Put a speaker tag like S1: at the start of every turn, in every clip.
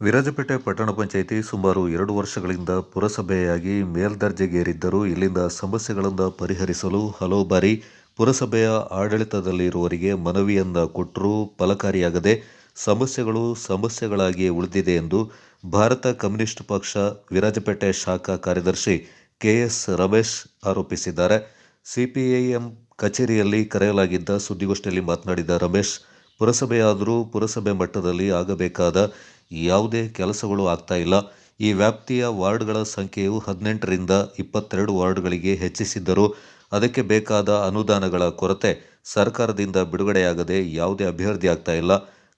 S1: ವಿರಾಜಪೇಟೆ ಪಟ್ಟಣ ಪಂಚಾಯಿತಿ ಸುಮಾರು ಎರಡು ವರ್ಷಗಳಿಂದ ಪುರಸಭೆಯಾಗಿ ಮೇಲ್ದರ್ಜೆಗೇರಿದ್ದರೂ ಇಲ್ಲಿಂದ ಸಮಸ್ಯೆಗಳನ್ನು ಪರಿಹರಿಸಲು ಹಲವು ಬಾರಿ ಪುರಸಭೆಯ ಆಡಳಿತದಲ್ಲಿರುವವರಿಗೆ ಮನವಿಯನ್ನ ಕೊಟ್ಟರೂ ಫಲಕಾರಿಯಾಗದೆ ಸಮಸ್ಯೆಗಳು ಸಮಸ್ಯೆಗಳಾಗಿಯೇ ಉಳಿದಿದೆ ಎಂದು ಭಾರತ ಕಮ್ಯುನಿಸ್ಟ್ ಪಕ್ಷ ವಿರಾಜಪೇಟೆ ಶಾಖಾ ಕಾರ್ಯದರ್ಶಿ ಕೆಎಸ್ ರಮೇಶ್ ಆರೋಪಿಸಿದ್ದಾರೆ. ಸಿಪಿಐಎಂ ಕಚೇರಿಯಲ್ಲಿ ಕರೆಯಲಾಗಿದ್ದ ಸುದ್ದಿಗೋಷ್ಠಿಯಲ್ಲಿ ಮಾತನಾಡಿದ ರಮೇಶ್, ಪುರಸಭೆಯಾದರೂ ಪುರಸಭೆ ಮಟ್ಟದಲ್ಲಿ ಆಗಬೇಕಾದ ಯಾವುದೇ ಕೆಲಸಗಳು ಆಗ್ತಾ ಇಲ್ಲ. ಈ ವ್ಯಾಪ್ತಿಯ ವಾರ್ಡ್ಗಳ ಸಂಖ್ಯೆಯು ಹದಿನೆಂಟರಿಂದ ಇಪ್ಪತ್ತೆರಡು ವಾರ್ಡ್ಗಳಿಗೆ ಹೆಚ್ಚಿಸಿದ್ದರೂ ಅದಕ್ಕೆ ಬೇಕಾದ ಅನುದಾನಗಳ ಕೊರತೆ ಸರ್ಕಾರದಿಂದ ಬಿಡುಗಡೆಯಾಗದೆ ಯಾವುದೇ ಅಭಿವೃದ್ಧಿ ಆಗ್ತಾ ಇಲ್ಲ.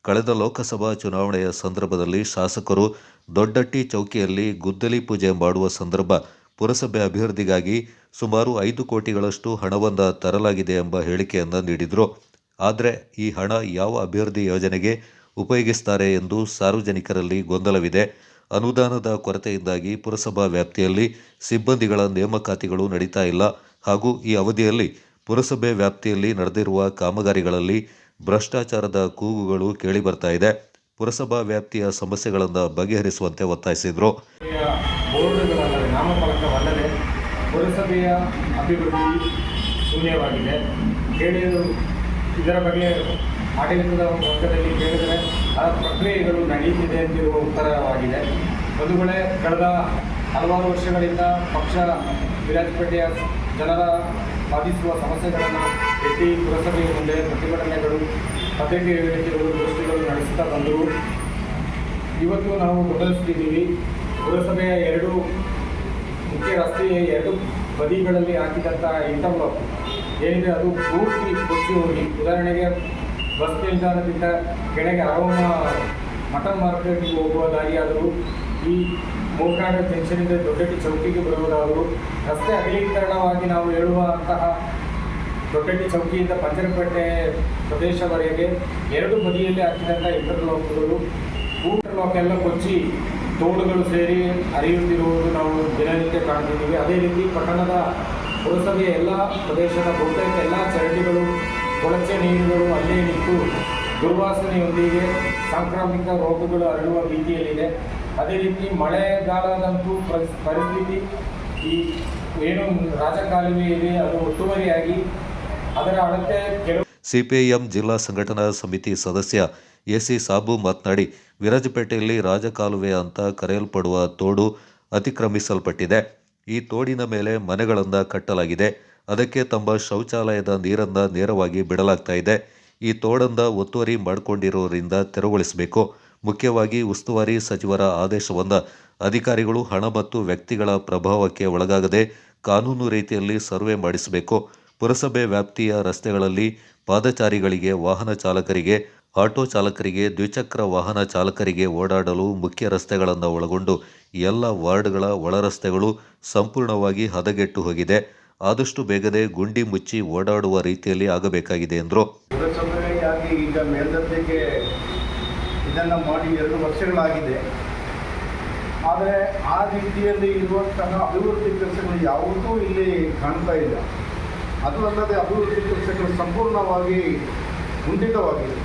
S1: ಕಳೆದ ಲೋಕಸಭಾ ಚುನಾವಣೆಯ ಸಂದರ್ಭದಲ್ಲಿ ಶಾಸಕರು ದೊಡ್ಡಟ್ಟಿ ಚೌಕಿಯಲ್ಲಿ ಗುದ್ದಲಿ ಪೂಜೆ ಮಾಡುವ ಸಂದರ್ಭ ಪುರಸಭೆ ಅಭಿವೃದ್ಧಿಗಾಗಿ ಸುಮಾರು ಐದು ಕೋಟಿಗಳಷ್ಟು ಹಣವನ್ನು ತರಲಾಗಿದೆ ಎಂಬ ಹೇಳಿಕೆಯನ್ನು ನೀಡಿದರು. ಆದರೆ ಈ ಹಣ ಯಾವ ಅಭಿವೃದ್ಧಿ ಯೋಜನೆಗೆ ಉಪಯೋಗಿಸ್ತಾರೆ ಎಂದು ಸಾರ್ವಜನಿಕರಲ್ಲಿ ಗೊಂದಲವಿದೆ. ಅನುದಾನದ ಕೊರತೆಯಿಂದಾಗಿ ಪುರಸಭಾ ವ್ಯಾಪ್ತಿಯಲ್ಲಿ ಸಿಬ್ಬಂದಿಗಳ ನೇಮಕಾತಿಗಳು ನಡೀತಾ ಇಲ್ಲ. ಹಾಗೂ ಈ ಅವಧಿಯಲ್ಲಿ ಪುರಸಭೆ ವ್ಯಾಪ್ತಿಯಲ್ಲಿ ನಡೆದಿರುವ ಕಾಮಗಾರಿಗಳಲ್ಲಿ ಭ್ರಷ್ಟಾಚಾರದ ಕೂಗುಗಳು ಕೇಳಿಬರ್ತಾ ಇದೆ. ಪುರಸಭಾ ವ್ಯಾಪ್ತಿಯ ಸಮಸ್ಯೆಗಳನ್ನು ಬಗೆಹರಿಸುವಂತೆ ಒತ್ತಾಯಿಸಿದರು.
S2: ಪುರಸಭೆಯ ಅಭಿವೃದ್ಧಿ ಶೂನ್ಯವಾಗಿದೆ. ಇದರ ಬಗ್ಗೆ ಆಡಳಿತದ ವರ್ಗದಲ್ಲಿ ಕೇಳಿದರೆ, ಆ ಪ್ರಕ್ರಿಯೆಗಳು ನಡೆಯುತ್ತಿದೆ ಎಂದಿರುವ ಉತ್ತರವಾಗಿದೆ. ಬಂಧುಗಳೇ ಕಳೆದ ಹಲವಾರು ವರ್ಷಗಳಿಂದ ಪಕ್ಷ ವಿರಾಜಪೇಟೆಯ ಜನರ ಬಾಧಿಸುವ ಸಮಸ್ಯೆಗಳನ್ನು ಎತ್ತಿ ಪುರಸಭೆಯ ಮುಂದೆ ಪ್ರತಿಭಟನೆಗಳು, ಪತ್ರಿಕೆ ಹೇಳಿಕೆಗಳು, ಗೋಷ್ಠಿಗಳು ನಡೆಸುತ್ತಾ ಬಂದರು, ಇವತ್ತು ನಾವು ಗಮನಿಸ್ತಿದ್ದೀವಿ ಪುರಸಭೆಯ ಎರಡು ಮುಖ್ಯ ರಸ್ತೆಯ ಎರಡು ಬದಿಗಳಲ್ಲಿ ಹಾಕಿದಂಥ ಇಂಟರ್ಲಾಕ್ ಏನಿದೆ ಅದು ಪೂರ್ತಿ ಹೋಗಿ ಉದಾಹರಣೆಗೆ ಬಸ್ ನಿಲ್ದಾಣದಿಂದ ಕೆಳಗೆ ಅರೋಮ ಮಟನ್ ಮಾರ್ಕೆಟ್ಗೆ ಹೋಗುವ ದಾರಿಯಾದರೂ ಈ ಮೂರ್ನಾಡು ಜಂಕ್ಷನಿಂದ ದೊಡ್ಡಟ್ಟಿ ಚೌಕಿಗೆ ಬರುವುದಾದರೂ, ರಸ್ತೆ ಅಗಲೀಕರಣವಾಗಿ ನಾವು ಹೇಳುವಂತಹ ದೊಡ್ಡಟ್ಟಿ ಚೌಕಿಯಿಂದ ಪಂಚರಪೇಟೆ ಪ್ರದೇಶವರೆಗೆ ಎರಡು ಬದಿಯಲ್ಲಿ ಹಾಕಿದಂಥ ಇಂಟರ್ಲಾಕ್ಗಳು ಇಂಟರ್ಲಾಕ್ ಎಲ್ಲ ಕೊಚ್ಚಿ ತೋಡುಗಳು ಸೇರಿ ಹರಿಯುತ್ತಿರುವುದು ನಾವು ದಿನನಿತ್ಯ ಕಾಣ್ತಿದ್ದೀವಿ. ಅದೇ ರೀತಿ ಪಟ್ಟಣದ ಪುರಸಭೆಯ ಎಲ್ಲ ಪ್ರದೇಶದ ಬಹುತೇಕ ಎಲ್ಲ ಚರಂಡಿಗಳು, ಕೊಳಚೆ ನೀರುಗಳು ಅಲ್ಲೇ ನಿಂತು ದುರ್ವಾಸನೆಯೊಂದಿಗೆ ಸಾಂಕ್ರಾಮಿಕ ರೋಗಗಳು ಹರಡುವ ರೀತಿಯಲ್ಲಿದೆ ಅದೇ ರೀತಿ ಮಳೆಗಾಲದಂತೂ ಪರಿಸ್ಥಿತಿ ಈ ಏನು ರಾಜಕಾಲುವೆ ಇದೆ, ಅದು ಒತ್ತುವರಿಯಾಗಿ ಅದರ ಅಳತೆ ಕೆಲವು
S1: ಸಿಪಿಐಎಂ ಜಿಲ್ಲಾ ಸಂಘಟನಾ ಸಮಿತಿ ಸದಸ್ಯ ಎಸಿ ಸಾಬು ಮಾತನಾಡಿ, ವಿರಾಜಪೇಟೆಯಲ್ಲಿ ರಾಜಕಾಲುವೆ ಅಂತ ಕರೆಯಲ್ಪಡುವ ತೋಡು ಅತಿಕ್ರಮಿಸಲ್ಪಟ್ಟಿದೆ. ಈ ತೋಡಿನ ಮೇಲೆ ಮನೆಗಳನ್ನು ಕಟ್ಟಲಾಗಿದೆ. ಅದಕ್ಕೆ ತಮ್ಮ ಶೌಚಾಲಯದ ನೀರನ್ನು ನೇರವಾಗಿ ಬಿಡಲಾಗ್ತಾ ಇದೆ. ಈ ತೋಡನ್ನ ಒತ್ತುವರಿ ಮಾಡಿಕೊಂಡಿರೋರಿಂದ ತೆರವುಗೊಳಿಸಬೇಕು. ಮುಖ್ಯವಾಗಿ ಉಸ್ತುವಾರಿ ಸಚಿವರ ಆದೇಶವನ್ನು ಅಧಿಕಾರಿಗಳು, ಹಣ ಮತ್ತು ವ್ಯಕ್ತಿಗಳ ಪ್ರಭಾವಕ್ಕೆ ಒಳಗಾಗದೆ ಕಾನೂನು ರೀತಿಯಲ್ಲಿ ಸರ್ವೆ ಮಾಡಿಸಬೇಕು. ಪುರಸಭೆ ವ್ಯಾಪ್ತಿಯ ರಸ್ತೆಗಳಲ್ಲಿ ಪಾದಚಾರಿಗಳಿಗೆ, ವಾಹನ ಚಾಲಕರಿಗೆ ಆಟೋ ಚಾಲಕರಿಗೆ, ದ್ವಿಚಕ್ರ ವಾಹನ ಚಾಲಕರಿಗೆ ಓಡಾಡಲು ಮುಖ್ಯ ರಸ್ತೆಗಳನ್ನು ಒಳಗೊಂಡು ಎಲ್ಲ ವಾರ್ಡ್ಗಳ ಒಳರಸ್ತೆಗಳು ಸಂಪೂರ್ಣವಾಗಿ ಹದಗೆಟ್ಟು ಹೋಗಿದೆ. ಆದಷ್ಟು ಬೇಗನೆ ಗುಂಡಿ ಮುಚ್ಚಿ ಓಡಾಡುವ ರೀತಿಯಲ್ಲಿ ಆಗಬೇಕಾಗಿದೆ ಎಂದರು.
S3: ಈಗ ಮೇಲ್ದರ್ಜೆಗೆ ಇದನ್ನು ಮಾಡಿ ಎರಡು ವರ್ಷಗಳಾಗಿದೆ. ಆದರೆ ಆ ರೀತಿಯಲ್ಲಿ ಇರುವಂತಹ ಅಭಿವೃದ್ಧಿ ಕೆಲಸಗಳು ಯಾವುದೂ ಇಲ್ಲಿ ಕಾಣ್ತಾ ಇಲ್ಲ. ಅದು ಅಲ್ಲದೆ ಅಭಿವೃದ್ಧಿ ಕೆಲಸಗಳು ಸಂಪೂರ್ಣವಾಗಿ ಕುಂಠಿತವಾಗಿದೆ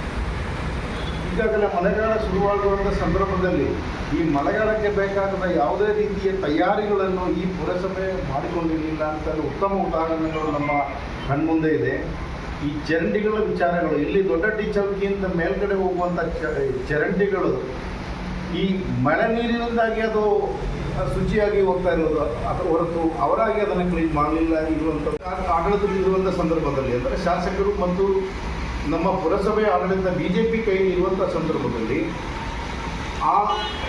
S3: ಈಗಾಗಲೇ ಮಳೆಗಾಲ ಶುರುವಾಗುವಂಥ ಸಂದರ್ಭದಲ್ಲಿ ಈ ಮಳೆಗಾಲಕ್ಕೆ ಬೇಕಾದ ಯಾವುದೇ ರೀತಿಯ ತಯಾರಿಗಳನ್ನು ಈ ಪುರಸಭೆ ಮಾಡಿಕೊಂಡಿರಲಿಲ್ಲ ಅಂತ ಉತ್ತಮ ಉದಾಹರಣೆಗಳು ನಮ್ಮ ಕಣ್ಮುಂದೆ ಇದೆ. ಈ ಚರಂಡಿಗಳ ವಿಚಾರಗಳು, ಇಲ್ಲಿ ದೊಡ್ಡ ಚೌಕಿಯಿಂದ ಮೇಲ್ಗಡೆ ಹೋಗುವಂಥ ಚರಂಡಿಗಳು, ಈ ಮಳೆ ನೀರಿನಿಂದಾಗಿ ಅದು ಶುಚಿಯಾಗಿ ಹೋಗ್ತಾ ಇರೋದು ಹೊರತು ಅವರಾಗಿ ಅದನ್ನು ಕ್ಲೀನ್ ಮಾಡಲಿಲ್ಲ ಇರುವಂಥ ಆಡಳಿತದಲ್ಲಿ ಇರುವಂಥ ಸಂದರ್ಭದಲ್ಲಿ, ಅಂದರೆ ಶಾಸಕರು ಮತ್ತು ನಮ್ಮ ಪುರಸಭೆ ಆಡಳಿತ ಬಿ ಜೆ ಪಿ ಕೈಯಲ್ಲಿ ಇರುವಂಥ ಸಂದರ್ಭದಲ್ಲಿ ಆ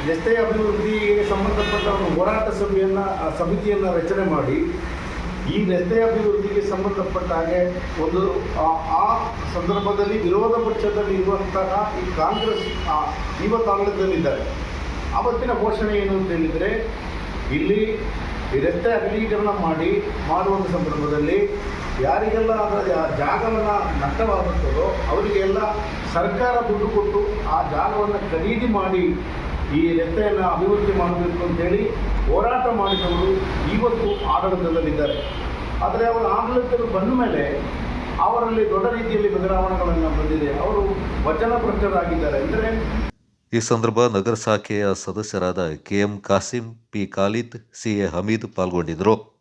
S3: ರಸ್ತೆ ಅಭಿವೃದ್ಧಿಗೆ ಸಂಬಂಧಪಟ್ಟ ಒಂದು ಹೋರಾಟ ಸಭೆಯನ್ನು ಸಮಿತಿಯನ್ನು ರಚನೆ ಮಾಡಿ ಈ ರಸ್ತೆ ಅಭಿವೃದ್ಧಿಗೆ ಸಂಬಂಧಪಟ್ಟ ಹಾಗೆ ಒಂದು, ಆ- ಸಂದರ್ಭದಲ್ಲಿ ವಿರೋಧ ಪಕ್ಷದಲ್ಲಿ ಇರುವಂತಹ ಈ ಕಾಂಗ್ರೆಸ್ ಇವತ್ತು ಆಡಳಿತದಲ್ಲಿದ್ದಾರೆ ಆವತ್ತಿನ ಘೋಷಣೆ ಏನು ಅಂತ ಹೇಳಿದರೆ, ಇಲ್ಲಿ ರಸ್ತೆ ಅಗಲೀಕರಣ ಮಾಡಿ ಮಾಡುವಂಥ ಸಂದರ್ಭದಲ್ಲಿ ಯಾರಿಗೆಲ್ಲ ಅದರ ಜಾಗವನ್ನ ನಷ್ಟವಾಗುತ್ತದೋ ಅವರಿಗೆಲ್ಲ ಸರ್ಕಾರ ದುಡ್ಡು ಕೊಟ್ಟು ಆ ಜಾಗವನ್ನು ಖರೀದಿ ಮಾಡಿ ಈ ರಸ್ತೆಯನ್ನು ಅಭಿವೃದ್ಧಿ ಮಾಡಬೇಕು ಅಂತೇಳಿ ಹೋರಾಟ ಮಾಡಿದವರು ಇವತ್ತು ಆಡಳಿತದಲ್ಲಿದ್ದಾರೆ. ಆದರೆ ಅವರ ಆಡಳಿತರು ಬಂದ ಮೇಲೆ ಅವರಲ್ಲಿ ದೊಡ್ಡ ರೀತಿಯಲ್ಲಿ ಬದಲಾವಣೆಗಳನ್ನು ಬಂದಿದೆ. ಅವರು ವಚನಭ್ರಷ್ಟರಾಗಿದ್ದಾರೆ. ಅಂದರೆ
S1: ಈ ಸಂದರ್ಭ ನಗರ ಶಾಖೆಯ ಸದಸ್ಯರಾದ KM Kasim, P Khalid, C A Hameed ಪಾಲ್ಗೊಂಡಿದ್ದರು.